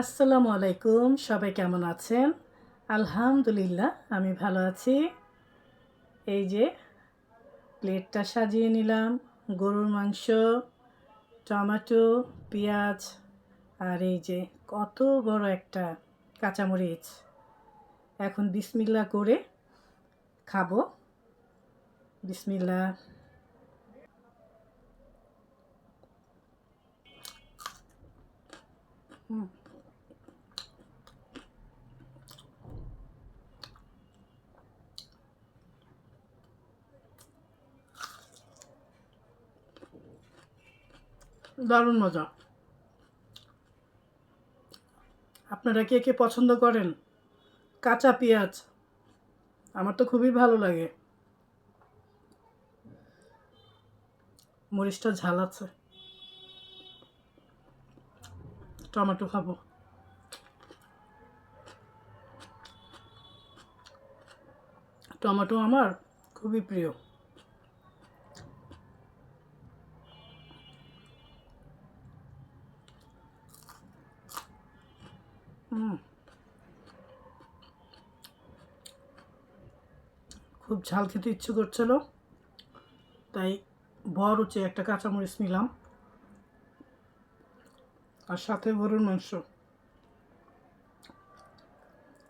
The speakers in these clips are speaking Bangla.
আসসালামু আলাইকুম, সবাই কেমন আছেন? আলহামদুলিল্লাহ, আমি ভালো আছি। এই যে, প্লেটটা সাজিয়ে নিলাম, গরুর মাংস, টমেটো, পেঁয়াজ, আর এই যে, কত বড় একটা কাঁচামরিচ। এখন বিসমিল্লা করে খাব। বিসমিল্লা হুম। দারুণ মজা। আপনারা কে কে পছন্দ করেন? কাঁচা পেঁয়াজ। আমার তো খুবই ভালো লাগে। মরিচটা ঝাল আছে। টমেটো খাব। টমেটো আমার খুবই প্রিয়। খুব ঝাল খেতে ইচ্ছে করছিল, তাই বড় উঁচে একটা কাঁচামরিচ নিলাম আর সাথে গরুর মাংস।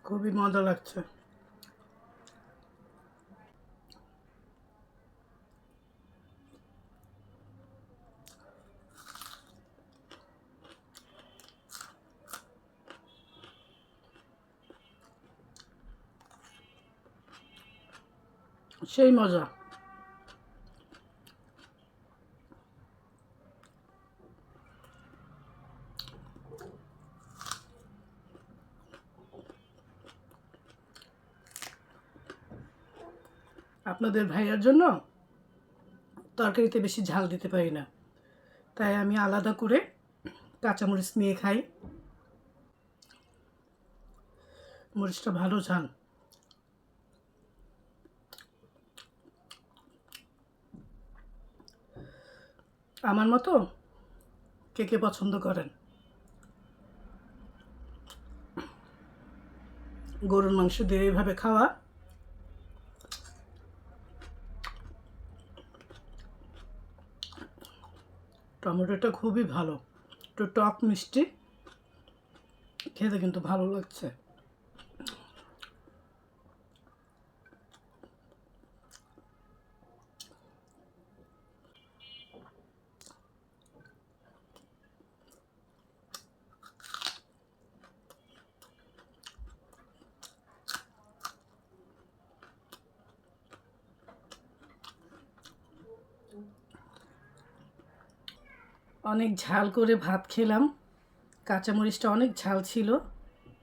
খুবই মজা লাগছে। সেই মজা। আপনাদের ভাইয়ার জন্য তরকারিতে বেশি ঝাল দিতে পারি না। তাই আমি আলাদা করে কাঁচামরিচ নিয়ে খাই। মরিচটা ভালো ঝাল। আমার মতো? কে কে পছন্দ করেন? গরুর মাংস দিয়ে এইভাবে খাওয়া? টমেটোটা খুবই ভালো। একটু টক মিষ্টি, খেতে কিন্তু ভালো লাগছে। অনেক ঝাল করে ভাত খেলাম। কাঁচামরিচটা অনেক ঝাল ছিল।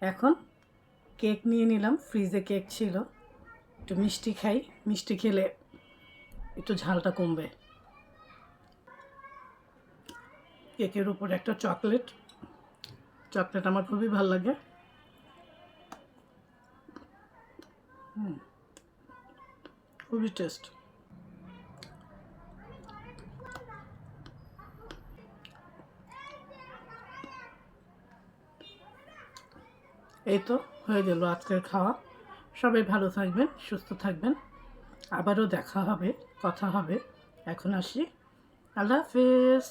এখন কেক নিয়ে নিলাম। ফ্রিজে কেক ছিল। একটু মিষ্টি খাই। মিষ্টি খেলে একটু ঝালটা কমবে। কেকের উপর একটা চকলেট। চকলেট আমার খুবই ভালো লাগে। খুবই টেস্ট। এই তো হয়ে গেল আজকের খাওয়া। সবাই ভালো থাকবেন, সুস্থ থাকবেন। আবারও দেখা হবে, কথা হবে। এখন আসি। আল্লাহ হাফেজ।